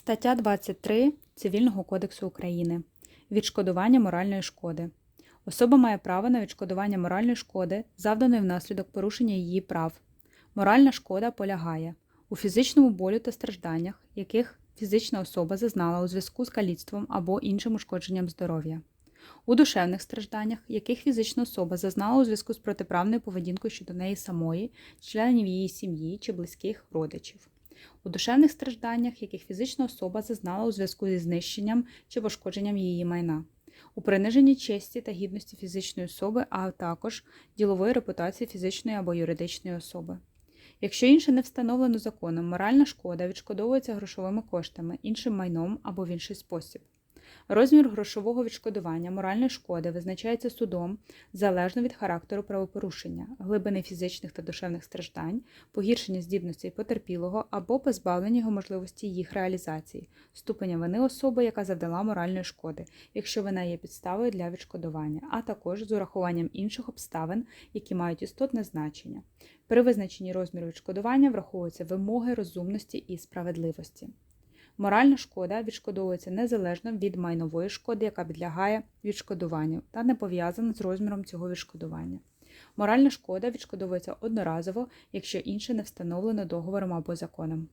Стаття 23 Цивільного кодексу України. Відшкодування моральної шкоди. Особа має право на відшкодування моральної шкоди, завданої внаслідок порушення її прав. Моральна шкода полягає у фізичному болю та стражданнях, яких фізична особа зазнала у зв'язку з каліцтвом або іншим ушкодженням здоров'я. У душевних стражданнях, яких фізична особа зазнала у зв'язку з протиправною поведінкою щодо неї самої, членів її сім'ї чи близьких родичів. У душевних стражданнях, яких фізична особа зазнала у зв'язку зі знищенням чи пошкодженням її майна, у приниженні честі та гідності фізичної особи, а також ділової репутації фізичної або юридичної особи. Якщо інше не встановлено законом, моральна шкода відшкодовується грошовими коштами, іншим майном або в інший спосіб. Розмір грошового відшкодування моральної шкоди визначається судом залежно від характеру правопорушення, глибини фізичних та душевних страждань, погіршення здібностей потерпілого або позбавлення його можливості їх реалізації, ступеня вини особи, яка завдала моральної шкоди, якщо вона є підставою для відшкодування, а також з урахуванням інших обставин, які мають істотне значення. При визначенні розміру відшкодування враховуються вимоги розумності і справедливості. Моральна шкода відшкодовується незалежно від майнової шкоди, яка підлягає відшкодуванню, та не пов'язана з розміром цього відшкодування. Моральна шкода відшкодовується одноразово, якщо інше не встановлено договором або законом.